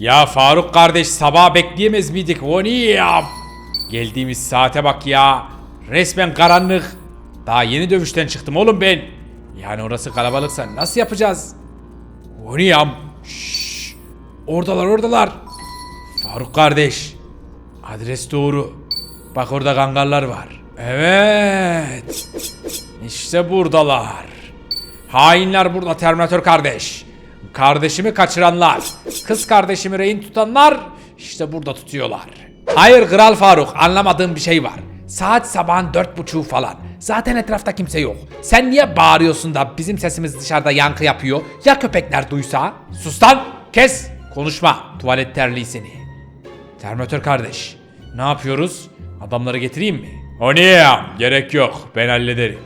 Ya Faruk kardeş sabah bekleyemez miydik? O niye ya? Geldiğimiz saate bak ya. Resmen karanlık. Daha yeni dövüşten çıktım oğlum ben. Yani orası kalabalıksa nasıl yapacağız? O niye ya? Şşş. Oradalar oradalar. Faruk kardeş. Adres doğru. Bak orada kangallar var. Evet. İşte buradalar. Hainler burada Terminator kardeş. Kardeşimi kaçıranlar, kız kardeşimi rehin tutanlar işte burada tutuyorlar. Hayır Kral Faruk anlamadığım bir şey var. Saat sabahın dört buçuğu falan. Zaten etrafta kimse yok. Sen niye bağırıyorsun da bizim sesimiz dışarıda yankı yapıyor? Ya köpekler duysa? Sus lan! Kes! Konuşma! Tuvalet terliği seni. Terminator kardeş. Ne yapıyoruz? Adamları getireyim mi? O niye? Gerek yok. Ben hallederim.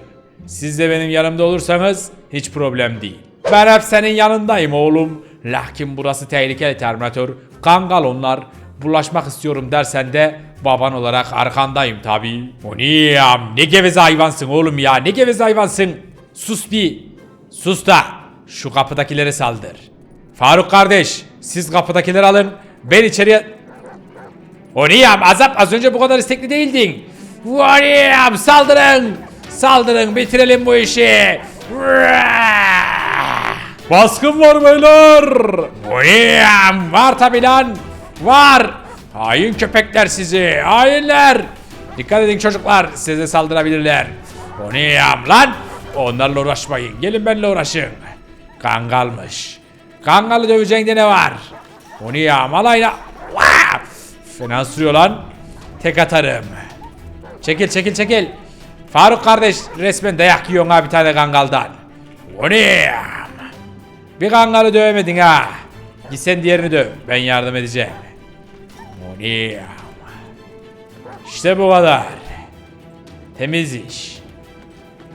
Siz de benim yanımda olursanız hiç problem değil. Ben hep senin yanındayım oğlum. Lakin burası tehlikeli Terminator. Kangal onlar. Bulaşmak istiyorum dersen de baban olarak arkandayım tabi. O niye ya? Ne geveze hayvansın oğlum ya? Ne geveze hayvansın? Sus bir. Sus da şu kapıdakileri saldır. Faruk kardeş siz kapıdakileri alın. Ben içeriye... Oniyam azap az önce bu kadar istekli değildin. Oniyam saldırın. Saldırın bitirelim bu işi. Baskın var beyler. Oniyam var tabi lan. Var. Hain köpekler sizi. Hainler. Dikkat edin çocuklar size saldırabilirler. Oniyam lan. Onlarla uğraşmayın. Gelin benimle uğraşın. Kangalmış. Kangalı döveceğinde ne var? Oniyam alayla. Vaa! Fena sürüyor lan. Tek atarım. Çekil çekil çekil. Faruk kardeş resmen dayak yiyorsun ha bir tane kangaldan. Ne? Bir kangalı dövemedin ha. Git sen diğerini döv. Ben yardım edeceğim. Ne? İşte bu kadar. Temiz iş.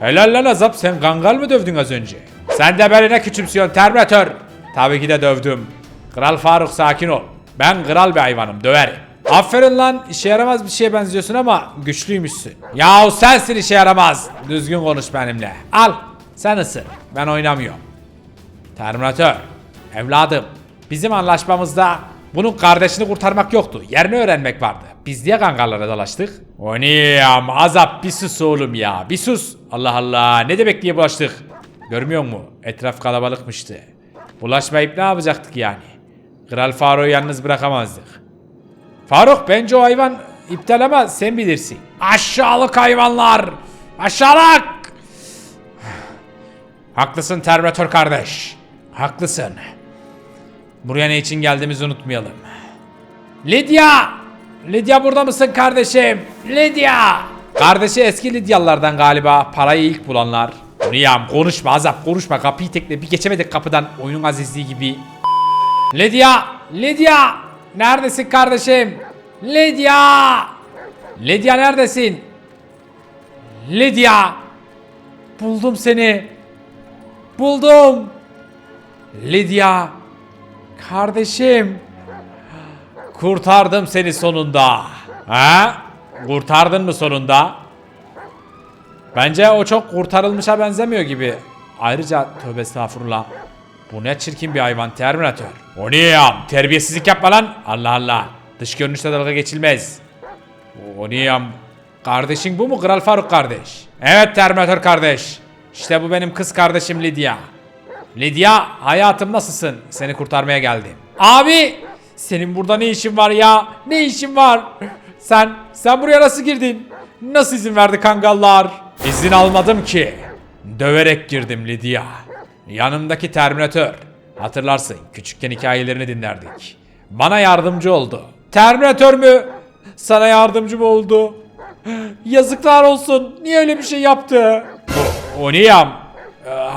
Helal lan Azap sen kangal mı dövdün az önce? Sen de beni ne küçümsüyorsun Terminator? Tabii ki de dövdüm. Kral Faruk sakin ol. Ben kral bir hayvanım döverim. Aferin lan işe yaramaz bir şeye benziyorsun ama güçlüymüşsün. Yahu sensin işe yaramaz. Düzgün konuş benimle. Al sen ısır. Ben oynamıyorum. Terminator. Evladım. Bizim anlaşmamızda bunun kardeşini kurtarmak yoktu. Yerini öğrenmek vardı. Biz niye kangarlara dalaştık? O ama azap bir sus oğlum ya. Bir sus. Allah Allah ne demek diye bulaştık. Görmüyor musun? Etraf kalabalıkmıştı. Bulaşmayıp ne yapacaktık yani? Kral Faruk'u yalnız bırakamazdık. Faruk bence o hayvan iptal ama sen bilirsin. Aşağılık hayvanlar. Aşağılık. Haklısın Terminator kardeş. Haklısın. Buraya ne için geldiğimizi unutmayalım. Lydia! Lydia burada mısın kardeşim? Lydia! Kardeşi eski Lidyalılardan galiba. Parayı ilk bulanlar. Niyam konuşma azap konuşma kapıyı tekle bir geçemedik kapıdan oyunun azizliği gibi. Lydia! Lydia! Neredesin kardeşim? Lydia! Lydia neredesin? Lydia! Buldum seni. Buldum. Lydia. Kardeşim. Kurtardım seni sonunda. Ha? Kurtardın mı sonunda? Bence o çok kurtarılmışa benzemiyor gibi. Ayrıca tövbe estağfurullah. Bu ne çirkin bir hayvan Terminator. O ne ya? Terbiyesizlik yapma lan. Allah Allah. Dış görünüşte dalga geçilmez. O ne ya? Kardeşin bu mu Kral Faruk kardeş? Evet Terminator kardeş. İşte bu benim kız kardeşim Lydia. Lydia hayatım nasılsın? Seni kurtarmaya geldim. Abi senin burada ne işin var ya? Ne işin var? Sen sen buraya nasıl girdin? Nasıl izin verdi kangallar? İzin almadım ki. Döverek girdim Lydia. Yanımdaki Terminator. Hatırlarsın küçükken hikayelerini dinlerdik. Bana yardımcı oldu. Terminator mü? Sana yardımcı mı oldu? Yazıklar olsun. Niye öyle bir şey yaptı? O, o niyam? Ee,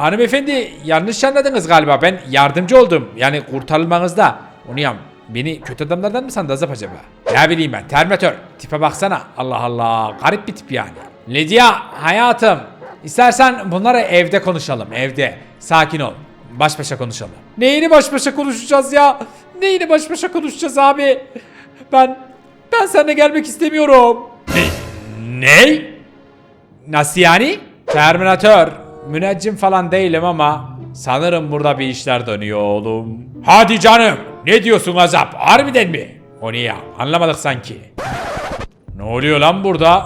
hanımefendi yanlış anladınız galiba. Ben yardımcı oldum. Yani kurtarılmanızda. O niyam? Beni kötü adamlardan mı sandı Azap acaba? Ne bileyim ben. Terminator. Tipe baksana. Allah Allah. Garip bir tip yani. Lydia hayatım. İstersen bunları evde konuşalım. Evde. Sakin ol. Baş başa konuşalım. Neyini baş başa konuşacağız ya? Neyini baş başa konuşacağız abi? Ben ben seninle gelmek istemiyorum. Ne? Nasıl yani? Terminator. Müneccim falan değilim ama sanırım burada bir işler dönüyor oğlum. Hadi canım. Ne diyorsun Azap? Harbiden mi? O ne ya? Anlamadık sanki. Ne oluyor lan burada?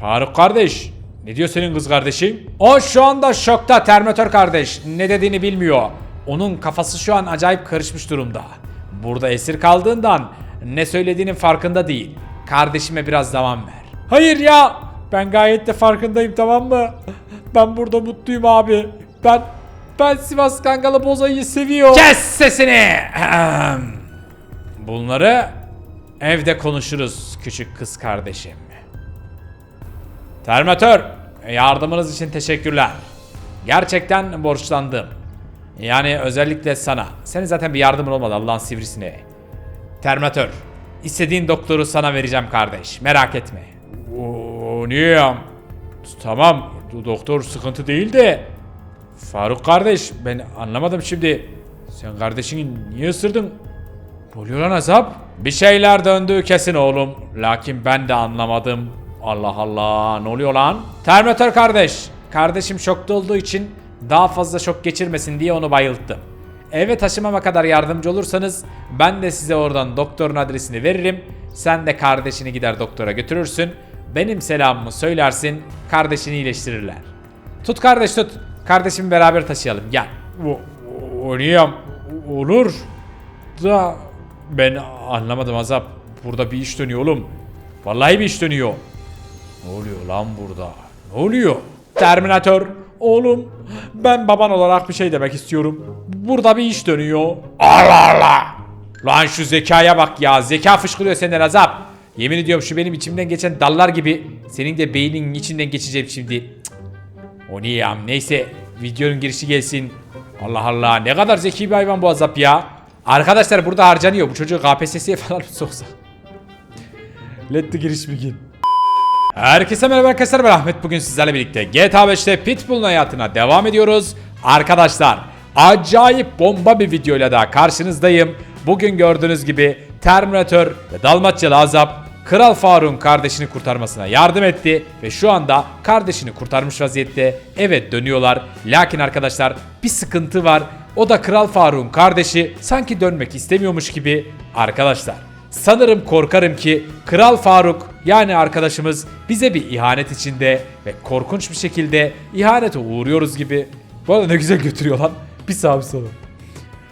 Faruk kardeş. Ne diyor senin kız kardeşin? O şu anda şokta Terminator kardeş. Ne dediğini bilmiyor. Onun kafası şu an acayip karışmış durumda. Burada esir kaldığından ne söylediğinin farkında değil. Kardeşime biraz zaman ver. Hayır ya. Ben gayet de farkındayım tamam mı? Ben burada mutluyum abi. Ben ben Sivas Kangalı Bozay'ı seviyorum. Kes sesini. Bunları evde konuşuruz küçük kız kardeşim. Termatör, yardımınız için teşekkürler. Gerçekten borçlandım. Yani özellikle sana. Senin zaten bir yardımın olmadı Allah'ın sivrisine. Termatör, istediğin doktoru sana vereceğim kardeş. Merak etme. Ya? Tamam, do- doktor sıkıntı değil de. Faruk kardeş, ben anlamadım şimdi. Sen kardeşini niye ısırdın? Ne oluyor lan azap? Bir şeyler döndü kesin oğlum. Lakin ben de anlamadım. Allah Allah ne oluyor lan? Terminator kardeş. Kardeşim şokta olduğu için daha fazla şok geçirmesin diye onu bayılttım. Eve taşımama kadar yardımcı olursanız ben de size oradan doktorun adresini veririm. Sen de kardeşini gider doktora götürürsün. Benim selamımı söylersin. Kardeşini iyileştirirler. Tut kardeş tut. Kardeşimi beraber taşıyalım gel. O, o, niye? Olur. Da ben anlamadım Azap. Burada bir iş dönüyor oğlum. Vallahi bir iş dönüyor. Ne oluyor lan burada? Ne oluyor? Terminator. Oğlum ben baban olarak bir şey demek istiyorum. Burada bir iş dönüyor. Allah Allah. Lan şu zekaya bak ya. Zeka fışkırıyor senden Azap. Yemin ediyorum şu benim içimden geçen dallar gibi senin de beyninin içinden geçeceğim şimdi. Cık. O niye ya? Neyse videonun girişi gelsin. Allah Allah ne kadar zeki bir hayvan bu azap ya. Arkadaşlar burada harcanıyor. Bu çocuğu KPSS'ye falan mı soksak? Let the giriş begin. Herkese merhaba arkadaşlar ben Ahmet bugün sizlerle birlikte GTA 5'te Pitbull'un hayatına devam ediyoruz. Arkadaşlar acayip bomba bir videoyla daha karşınızdayım. Bugün gördüğünüz gibi Terminator ve Dalmatyalı Azap Kral Faruk'un kardeşini kurtarmasına yardım etti ve şu anda kardeşini kurtarmış vaziyette eve dönüyorlar. Lakin arkadaşlar bir sıkıntı var. O da Kral Faruk'un kardeşi sanki dönmek istemiyormuş gibi. Arkadaşlar Sanırım korkarım ki Kral Faruk yani arkadaşımız bize bir ihanet içinde ve korkunç bir şekilde ihanete uğruyoruz gibi. Bu arada ne güzel götürüyor lan. Bir sağ bir sola.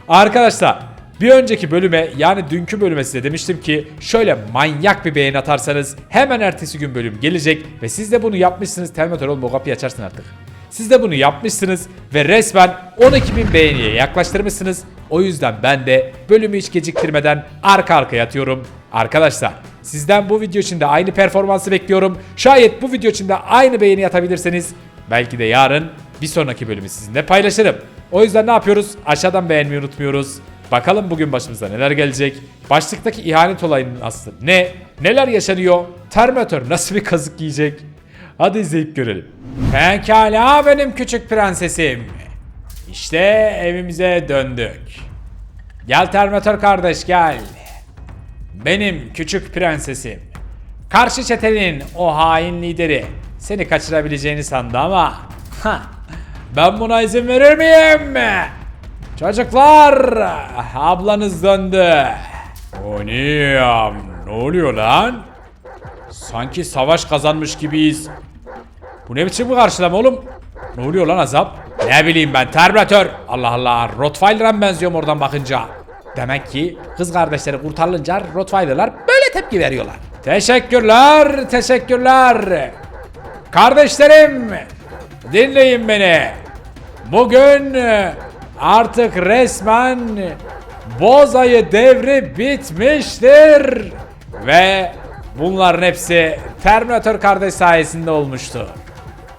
Arkadaşlar bir önceki bölüme yani dünkü bölüme size demiştim ki şöyle manyak bir beğeni atarsanız hemen ertesi gün bölüm gelecek ve siz de bunu yapmışsınız. Terminator oğlum o kapıyı açarsın artık. Siz de bunu yapmışsınız ve resmen 12.000 beğeniye yaklaştırmışsınız. O yüzden ben de bölümü hiç geciktirmeden arka arkaya atıyorum. Arkadaşlar sizden bu video için de aynı performansı bekliyorum. Şayet bu video için de aynı beğeni atabilirseniz belki de yarın bir sonraki bölümü sizinle paylaşırım. O yüzden ne yapıyoruz? Aşağıdan beğenmeyi unutmuyoruz. Bakalım bugün başımıza neler gelecek? Başlıktaki ihanet olayının aslı ne? Neler yaşanıyor? Terminator nasıl bir kazık yiyecek? Hadi izleyip görelim. Pekala benim küçük prensesim. İşte evimize döndük. Gel Terminator kardeş gel. Benim küçük prensesim. Karşı çetenin o hain lideri seni kaçırabileceğini sandı ama ben buna izin verir miyim? Çocuklar ablanız döndü. O ne ya? Ne oluyor lan? Sanki savaş kazanmış gibiyiz. Bu ne biçim bir karşılama oğlum? Ne oluyor lan azap? Ne bileyim ben Terminator. Allah Allah Rottweiler'a benziyorum oradan bakınca? Demek ki kız kardeşleri kurtarılınca Rottweiler'lar böyle tepki veriyorlar. Teşekkürler, teşekkürler. Kardeşlerim, dinleyin beni. Bugün artık resmen Boz ayı devri bitmiştir. Ve bunların hepsi Terminator kardeş sayesinde olmuştu.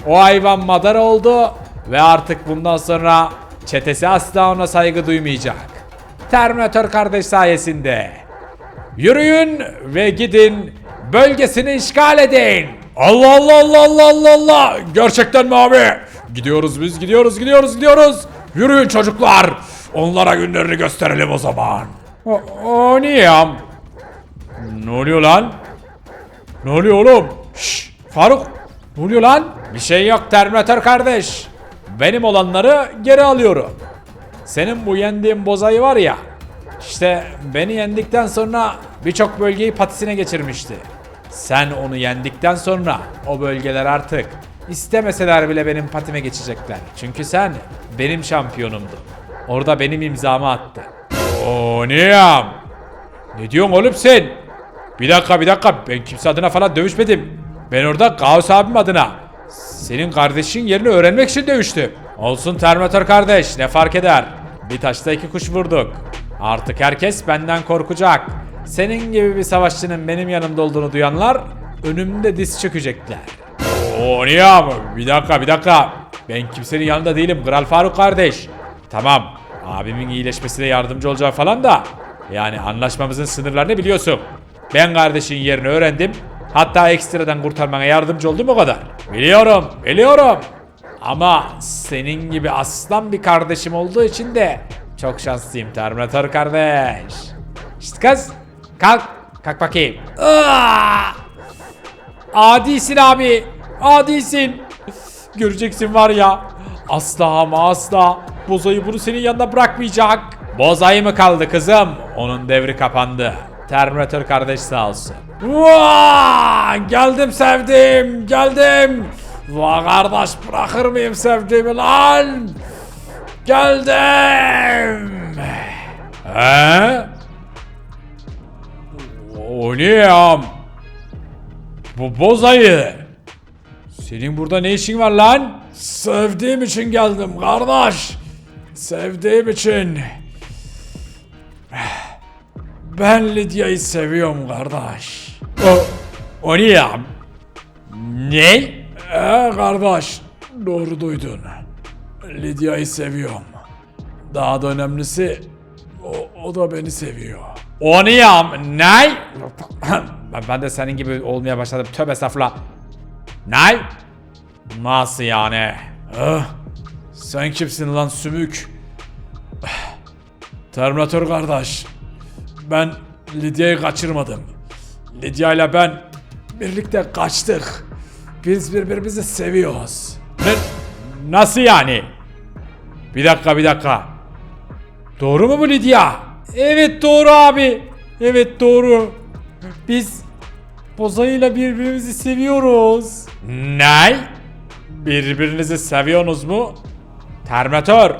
O hayvan madar oldu ve artık bundan sonra çetesi asla ona saygı duymayacak. Terminator kardeş sayesinde. Yürüyün ve gidin bölgesini işgal edin. Allah Allah Allah Allah Allah Allah. Gerçekten mi abi? Gidiyoruz biz gidiyoruz gidiyoruz gidiyoruz. Yürüyün çocuklar. Onlara günlerini gösterelim o zaman. O, o niye ya? Ne oluyor lan? Ne oluyor oğlum? Şşş Faruk. Ne oluyor lan? Bir şey yok Terminator kardeş. Benim olanları geri alıyorum. Senin bu yendiğin bozayı var ya. İşte beni yendikten sonra birçok bölgeyi patisine geçirmişti. Sen onu yendikten sonra o bölgeler artık istemeseler bile benim patime geçecekler. Çünkü sen benim şampiyonumdun. Orada benim imzamı attı. Oo Niyam. Ne diyorsun oğlum sen? Bir dakika bir dakika ben kimse adına falan dövüşmedim. Ben orada Gauss abim adına. Senin kardeşin yerini öğrenmek için dövüştüm. Olsun Terminator kardeş ne fark eder. Bir taşta iki kuş vurduk. Artık herkes benden korkacak. Senin gibi bir savaşçının benim yanımda olduğunu duyanlar önümde diz çökecekler. Oo niye ama? Bir dakika bir dakika. Ben kimsenin yanında değilim Kral Faruk kardeş. Tamam abimin iyileşmesine yardımcı olacağım falan da. Yani anlaşmamızın sınırlarını biliyorsun. Ben kardeşin yerini öğrendim. Hatta ekstradan kurtarmana yardımcı oldum o kadar. Biliyorum, biliyorum. Ama senin gibi aslan bir kardeşim olduğu için de çok şanslıyım Terminator kardeş. İşte kız, kalk, kalk bakayım. Aa! Adisin abi, adisin. Göreceksin var ya. Asla ama asla. Bozayı bunu senin yanına bırakmayacak. Bozayı mı kaldı kızım? Onun devri kapandı. Terminator kardeş sağ olsun. Vaa! Geldim sevdim, geldim. Vaa kardeş bırakır mıyım sevdiğimi lan? Geldim. He? O ne ya? Bu bozayı. Senin burada ne işin var lan? Sevdiğim için geldim kardeş. Sevdiğim için. Ben Lidya'yı seviyorum kardeş. O, o ne ya? Ne? Ee kardeş, doğru duydun. Lidya'yı seviyorum. Daha da önemlisi o, o da beni seviyor. O ne ya? Ne? ben, de senin gibi olmaya başladım. Tövbe estağfurullah. Ne? Nasıl yani? Ah, sen kimsin lan sümük? Ah, Terminator kardeş. Ben Lidya'yı kaçırmadım. Lidya ile ben birlikte kaçtık. Biz birbirimizi seviyoruz. Ne? Nasıl yani? Bir dakika bir dakika. Doğru mu bu Lidya? Evet doğru abi. Evet doğru. Biz Bozay'la birbirimizi seviyoruz. Ne? Birbirinizi seviyorsunuz mu? Terminator.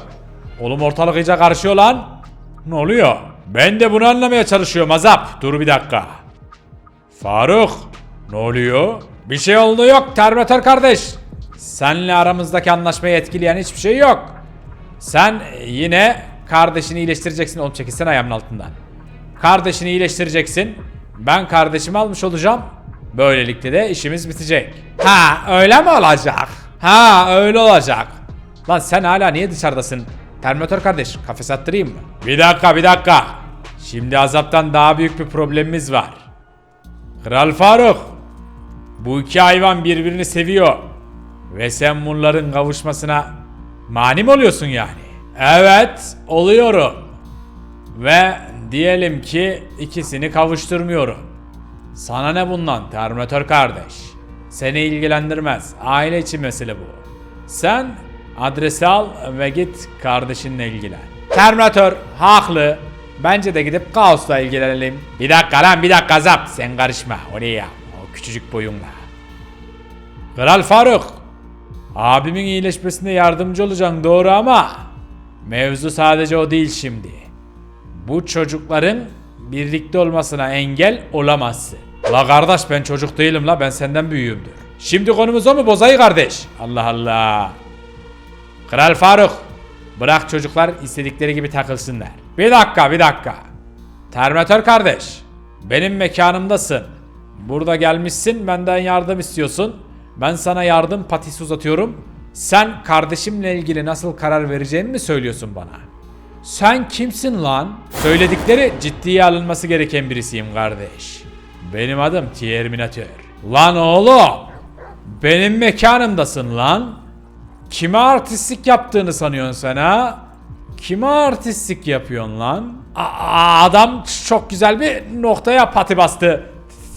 Oğlum ortalık iyice karışıyor lan. Ne oluyor? Ben de bunu anlamaya çalışıyorum Azap. Dur bir dakika. Faruk. Ne oluyor? Bir şey oldu yok Terminator kardeş. Senle aramızdaki anlaşmayı etkileyen hiçbir şey yok. Sen yine kardeşini iyileştireceksin. Oğlum çekilsene ayağımın altından. Kardeşini iyileştireceksin. Ben kardeşimi almış olacağım. Böylelikle de işimiz bitecek. Ha öyle mi olacak? Ha öyle olacak. Lan sen hala niye dışarıdasın? Terminator kardeş kafes attırayım mı? Bir dakika bir dakika. Şimdi azaptan daha büyük bir problemimiz var. Kral Faruk. Bu iki hayvan birbirini seviyor. Ve sen bunların kavuşmasına mani mi oluyorsun yani? Evet oluyorum. Ve diyelim ki ikisini kavuşturmuyorum. Sana ne bundan Terminator kardeş? Seni ilgilendirmez. Aile içi mesele bu. Sen adresi al ve git kardeşinle ilgilen. Terminator haklı. Bence de gidip Kaos'la ilgilenelim. Bir dakika lan bir dakika Zap. Sen karışma oraya. O küçücük boyunla. Kral Faruk. Abimin iyileşmesine yardımcı olacaksın doğru ama mevzu sadece o değil şimdi. Bu çocukların birlikte olmasına engel olamazsın. La kardeş ben çocuk değilim la ben senden büyüğümdür. Şimdi konumuz o mu bozayı kardeş? Allah Allah. Kral Faruk. Bırak çocuklar istedikleri gibi takılsınlar. Bir dakika bir dakika. Terminator kardeş. Benim mekanımdasın. Burada gelmişsin benden yardım istiyorsun. Ben sana yardım patisi uzatıyorum. Sen kardeşimle ilgili nasıl karar vereceğimi mi söylüyorsun bana? Sen kimsin lan? Söyledikleri ciddiye alınması gereken birisiyim kardeş. Benim adım Terminator. Lan oğlum! Benim mekanımdasın lan. Kime artistlik yaptığını sanıyorsun sen ha? Kime artistlik yapıyorsun lan? Aa, adam çok güzel bir noktaya pati bastı.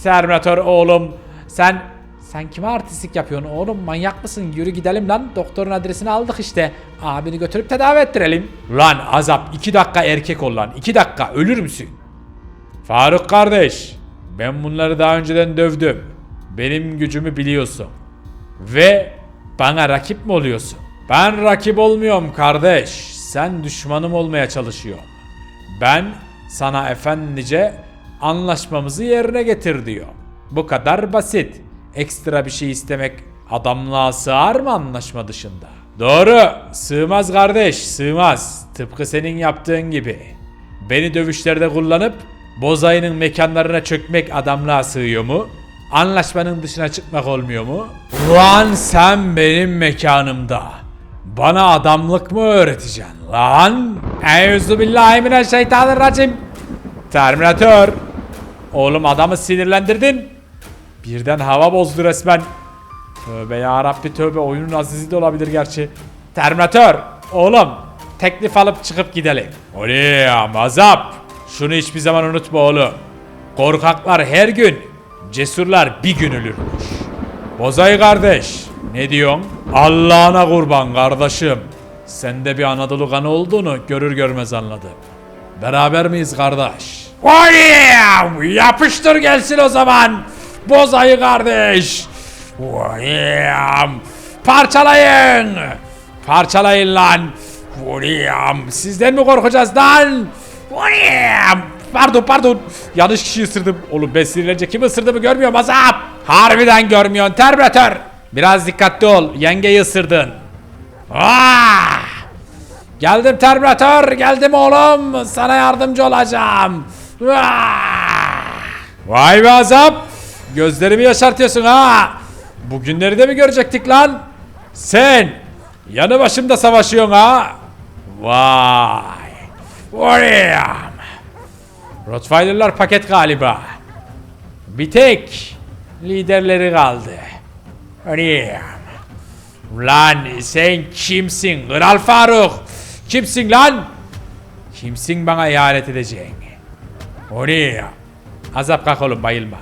Terminator oğlum. Sen Sen kime artistlik yapıyorsun oğlum manyak mısın yürü gidelim lan doktorun adresini aldık işte abini götürüp tedavi ettirelim. Lan azap 2 dakika erkek ol lan 2 dakika ölür müsün? Faruk kardeş ben bunları daha önceden dövdüm. Benim gücümü biliyorsun. Ve bana rakip mi oluyorsun? Ben rakip olmuyorum kardeş. Sen düşmanım olmaya çalışıyorsun. Ben sana efendice anlaşmamızı yerine getir diyor. Bu kadar basit. Ekstra bir şey istemek adamlığa sığar mı anlaşma dışında? Doğru. Sığmaz kardeş, sığmaz. Tıpkı senin yaptığın gibi. Beni dövüşlerde kullanıp Bozayı'nın mekanlarına çökmek adamlığa sığıyor mu? Anlaşmanın dışına çıkmak olmuyor mu? Ulan sen benim mekanımda. Bana adamlık mı öğreteceksin lan? Euzubillahimineşşeytanirracim. Terminator. Oğlum adamı sinirlendirdin. Birden hava bozdu resmen. Tövbe ya Rabbi tövbe oyunun azizi de olabilir gerçi. Terminator. Oğlum teklif alıp çıkıp gidelim. Oğlum azap. Şunu hiçbir zaman unutma oğlum. Korkaklar her gün, cesurlar bir gün ölürmüş. Bozay kardeş, ne diyorsun? Allah'ına kurban kardeşim. Sende bir Anadolu kanı olduğunu görür görmez anladım. Beraber miyiz kardeş? Oğlum yapıştır gelsin o zaman. Bozayı kardeş. Oğlum parçalayın. Parçalayın lan. Oğlum sizden mi korkacağız lan? Oğlum Pardon pardon. Yanlış kişiyi ısırdım. Oğlum ben sinirlenince kimi ısırdığımı görmüyorum azap. Harbiden görmüyorsun Terminator. Biraz dikkatli ol. Yengeyi ısırdın. Ah! Geldim Terminator. Geldim oğlum. Sana yardımcı olacağım. Ah! Vay be azap. Gözlerimi yaşartıyorsun ha. Bugünleri de mi görecektik lan? Sen yanı başımda savaşıyorsun ha. Vay. Oğlum. Rottweiler'lar paket galiba. Bir tek liderleri kaldı. Oğlum. Lan sen kimsin Kral Faruk? Kimsin lan? Kimsin bana ihanet ne ya? Azap kalk oğlum bayılma.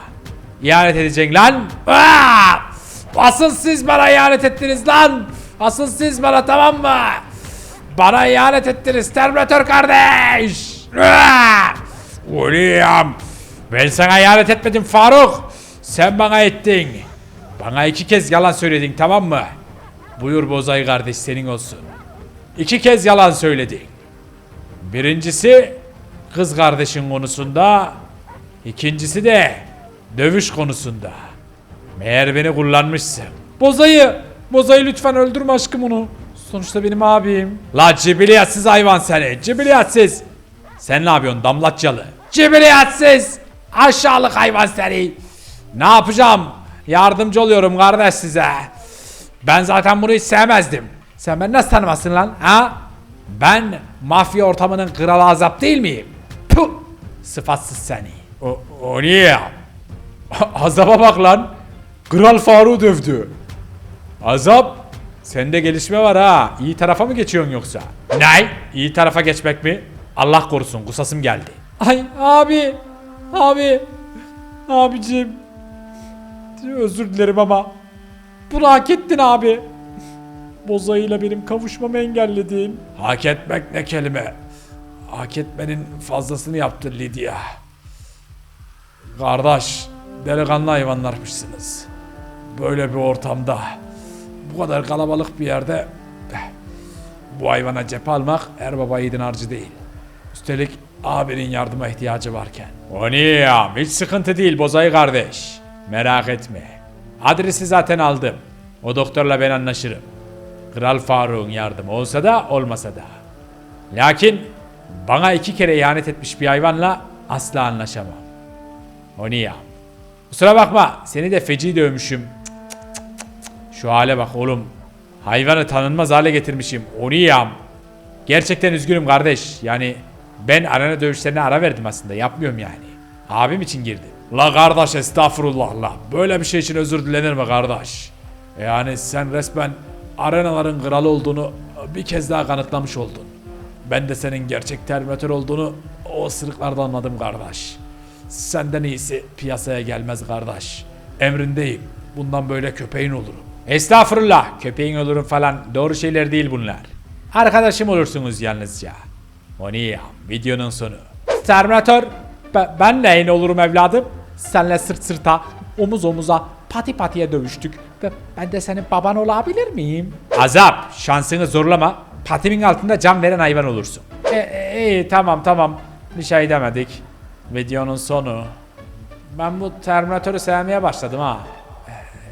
İhanet edeceksin lan. Aa! Asıl siz bana ihanet ettiniz lan. Asıl siz bana tamam mı? Bana ihanet ettiniz Terminator kardeş. Aa! William. Ben sana ihanet etmedim Faruk. Sen bana ettin. Bana iki kez yalan söyledin tamam mı? Buyur Bozay kardeş senin olsun. İki kez yalan söyledin. Birincisi kız kardeşin konusunda. ikincisi de dövüş konusunda. Meğer beni kullanmışsın. Bozayı, Bozayı lütfen öldürme aşkım onu. Sonuçta benim abim. La cibiliyatsız hayvan seni, cibiliyatsız. Sen ne yapıyorsun damlatçalı? Cibiliyatsız. Aşağılık hayvan seni. Ne yapacağım? Yardımcı oluyorum kardeş size. Ben zaten bunu hiç sevmezdim. Sen beni nasıl tanımazsın lan? Ha? Ben mafya ortamının kralı azap değil miyim? Puh! Sıfatsız seni. O, o niye? Azaba bak lan. Kral Faruk'u dövdü. Azap. Sende gelişme var ha. İyi tarafa mı geçiyorsun yoksa? Ne? İyi tarafa geçmek mi? Allah korusun kusasım geldi. Ay abi. Abi. Abicim. Özür dilerim ama. Bunu hak ettin abi. Bozayıyla benim kavuşmamı engelledin. Hak etmek ne kelime. Hak etmenin fazlasını yaptın Lidya. Kardeş, delikanlı hayvanlarmışsınız. Böyle bir ortamda, bu kadar kalabalık bir yerde eh, bu hayvana cephe almak er baba yiğidin harcı değil. Üstelik abinin yardıma ihtiyacı varken. O niye ya? Hiç sıkıntı değil Bozay kardeş. Merak etme. Adresi zaten aldım. O doktorla ben anlaşırım. Kral Faruk'un yardımı olsa da olmasa da. Lakin bana iki kere ihanet etmiş bir hayvanla asla anlaşamam. O niye? Kusura bakma seni de feci dövmüşüm. Şu hale bak oğlum. Hayvanı tanınmaz hale getirmişim. O niye? Gerçekten üzgünüm kardeş. Yani ben arena dövüşlerine ara verdim aslında. Yapmıyorum yani. Abim için girdim. La kardeş estağfurullah la. Böyle bir şey için özür dilenir mi kardeş? Yani sen resmen arenaların kralı olduğunu bir kez daha kanıtlamış oldun. Ben de senin gerçek Terminator olduğunu o ısırıklarda anladım kardeş. Senden iyisi piyasaya gelmez kardeş. Emrindeyim. bundan böyle köpeğin olurum. Estağfurullah köpeğin olurum falan doğru şeyler değil bunlar. Arkadaşım olursunuz yalnızca. O ne ya videonun sonu. Terminator be- ben neyin olurum evladım? Senle sırt sırta omuz omuza pati patiye dövüştük ve ben de senin baban olabilir miyim? Azap şansını zorlama patimin altında can veren hayvan olursun. E, e, iyi tamam tamam bir şey demedik. Videonun sonu. Ben bu Terminator'u sevmeye başladım ha.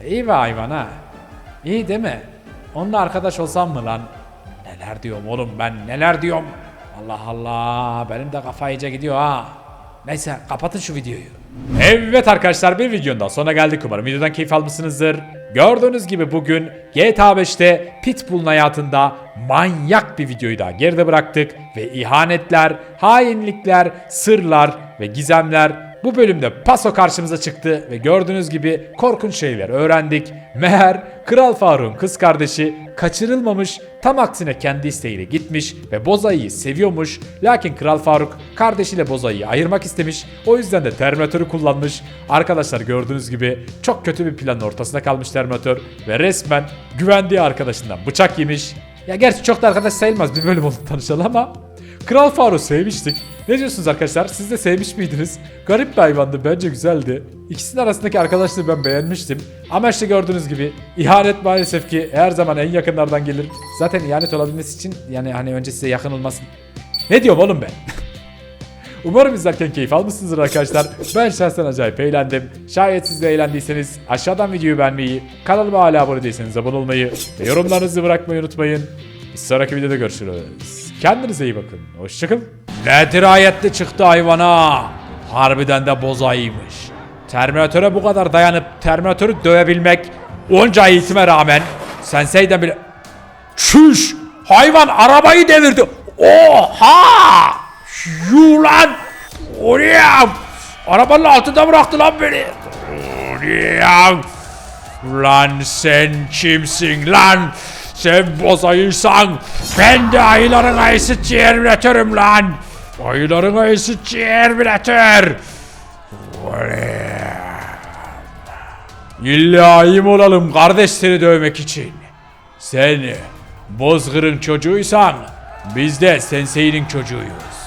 Ee, İyi bir hayvan ha. İyi değil mi? Onunla arkadaş olsam mı lan? Neler diyorum oğlum ben neler diyorum. Allah Allah benim de kafa iyice gidiyor ha. Neyse kapatın şu videoyu. Evet arkadaşlar bir videonun daha sonuna geldik umarım videodan keyif almışsınızdır. Gördüğünüz gibi bugün GTA 5'te Pitbull'un hayatında manyak bir videoyu daha geride bıraktık ve ihanetler, hainlikler, sırlar ve gizemler bu bölümde Paso karşımıza çıktı ve gördüğünüz gibi korkunç şeyler öğrendik. Meğer Kral Faruk'un kız kardeşi kaçırılmamış, tam aksine kendi isteğiyle gitmiş ve Bozayı'yı seviyormuş. Lakin Kral Faruk kardeşiyle Bozayı'yı ayırmak istemiş. O yüzden de Terminator'u kullanmış. Arkadaşlar gördüğünüz gibi çok kötü bir planın ortasında kalmış Terminator ve resmen güvendiği arkadaşından bıçak yemiş. Ya gerçi çok da arkadaş sayılmaz bir bölüm oldu tanışalı ama Kral Faruk'u sevmiştik. Ne diyorsunuz arkadaşlar? Siz de sevmiş miydiniz? Garip bir hayvandı. Bence güzeldi. İkisinin arasındaki arkadaşlığı ben beğenmiştim. Ama işte gördüğünüz gibi ihanet maalesef ki her zaman en yakınlardan gelir. Zaten ihanet olabilmesi için yani hani önce size yakın olmasın. Ne diyorum oğlum ben? Umarım izlerken keyif almışsınızdır arkadaşlar. Ben şahsen acayip eğlendim. Şayet siz de eğlendiyseniz aşağıdan videoyu beğenmeyi, kanalıma hala abone değilseniz abone olmayı ve yorumlarınızı bırakmayı unutmayın. Bir sonraki videoda görüşürüz. Kendinize iyi bakın. Hoşçakalın. Ne dirayetli çıktı hayvana. Harbiden de bozayıymış. Terminatöre bu kadar dayanıp Terminatörü dövebilmek onca eğitime rağmen Sensei'den bile... Çüş! Hayvan arabayı devirdi. Oha! Yuh lan! Oraya! Arabanın altında bıraktı lan beni. Oraya! Lan sen kimsin lan? Sen bozayıysan ben de ayıların ayısı Terminatörüm lan. Ayıların ayısı Terminatör. Oraya! İlla ayım olalım kardeş seni dövmek için. Sen Bozgır'ın çocuğuysan biz de Sensei'nin çocuğuyuz.